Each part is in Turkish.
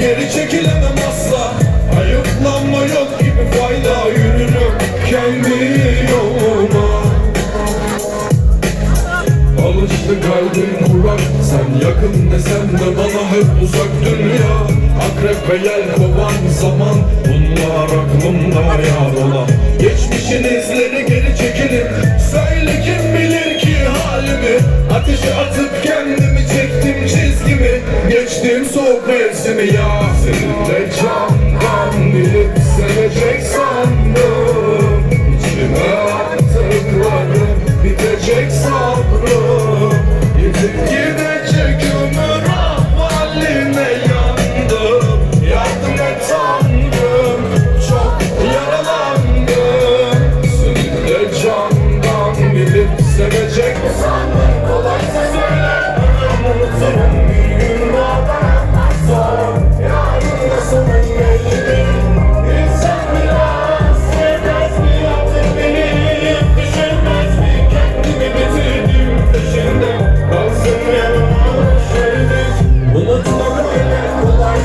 Geri çekilemem asla. Ayıplanma yok gibi fayda Yürürüm kendi yoluma. Alıştı kalbim kurak Sen yakın desem de bana hep uzak dünya. Akrep ve yelkovan zaman Bunlar aklımda ya dolan Geçmişin izleri geri çekilir. Söyle kim bilir ki halimi? Ateşe atıp kendimi çizgimi Geçtim soğuk mevsimi ya Seninle candan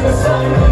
the sun.